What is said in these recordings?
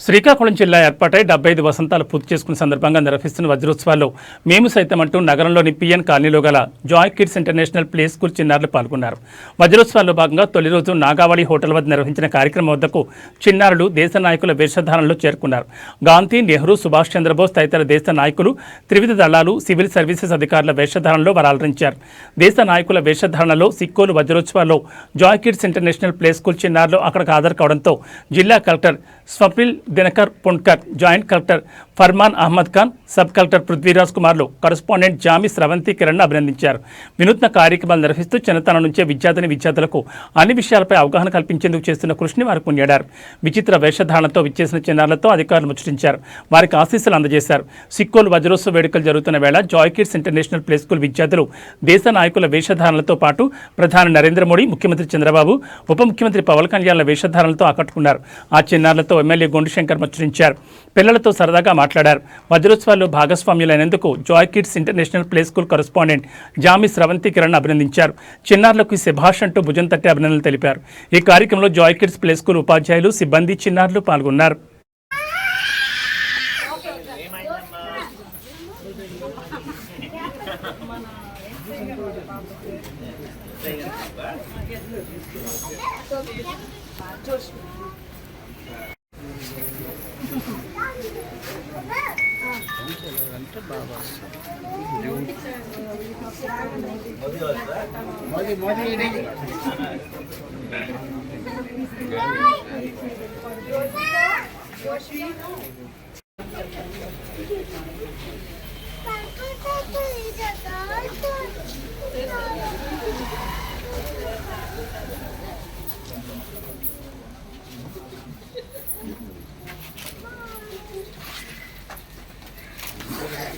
శ్రీకాకుళం జిల్లా ఏర్పాటై డెబ్బై ఐదు వసంతాలు పూర్తి చేసుకున్న సందర్భంగా నిర్వహిస్తున్న వజ్రోత్సవాల్లో మేము సైతం అంటూ నగరంలోని పిఎన్ కాలనీలో గల Joy Kids International Play School చిన్నారులు పాల్గొన్నారు. వజ్రోత్సవాల్లో భాగంగా తొలి రోజు నాగావళి హోటల్ వద్ద నిర్వహించిన కార్యక్రమం వద్దకు చిన్నారులు దేశ నాయకుల వేషధారణలో చేరుకున్నారు. గాంధీ నెహ్రూ సుభాష్ చంద్రబోస్ తదితర దేశ నాయకులు త్రివిధ దళాలు సివిల్ సర్వీసెస్ అధికారుల వేషధారణలో వరాలరించారు. దేశ నాయకుల వేషధారణలో Sikkolu వజ్రోత్సవాల్లో Joy Kids International Play School చిన్నారులు అక్కడికి హాజరు కావడంతో జిల్లా collector Swapnil Dinkar Pundkar joint collector Farman Ahmed Khan sub collector Prithviraj కుమార్లు correspondent Jami Sravanthi Kiran అభినందించారు. వినూత్న కార్యక్రమాలు నిర్వహిస్తూ చిన్నతనం నుంచే విద్యార్థిని విద్యార్థులకు అన్ని విషయాలపై అవగాహన కల్పించేందుకు చేస్తున్న కృషిని వారు కొనియాడారు విచిత్ర వేషధారణతో విచ్చేసిన చిన్నారులతో అధికారులు ముచ్చటించారు. వారికి ఆశీస్సులు అందజేశారు. సిక్కోలు వజ్రోత్సవ వేడుకలు జరుగుతున్న వేళ Joy Kids International Play School విద్యార్థులు దేశ నాయకుల వేషధారణలతో పాటు ప్రధాని నరేంద్ర మోడీ ముఖ్యమంత్రి చంద్రబాబు ఉప ముఖ్యమంత్రి పవన్ కళ్యాణ్ల వేషధారణలతో ఆకట్టుకున్నారు. ఆ చిన్నారులతో ఎమ్మెల్యే గుండుశంకర్ ముచ్చటించారు. పిల్లలతో సరదాగా మాట్లాడారు. వజ్రోత్సవాల్లో భాగస్వామ్యులైనందుకు Joy Kids International Play School correspondent Jami Sravanthi Kiran అభినందించారు. చిన్నారులకు శభాష్ అంటూ భుజం తట్టి అభినందనలు తెలిపారు. ఈ కార్యక్రమంలో జాయ్ కిడ్స్ ప్లే స్కూల్ ఉపాధ్యాయులు సిబ్బంది చిన్నారులు పాల్గొన్నారు. Eu acho que não. Tá tudo aqui, já tá.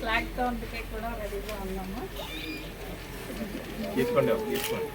Flag down కూడా రెడీగా ఉన్నాము తీసుకోండి తీసుకోండి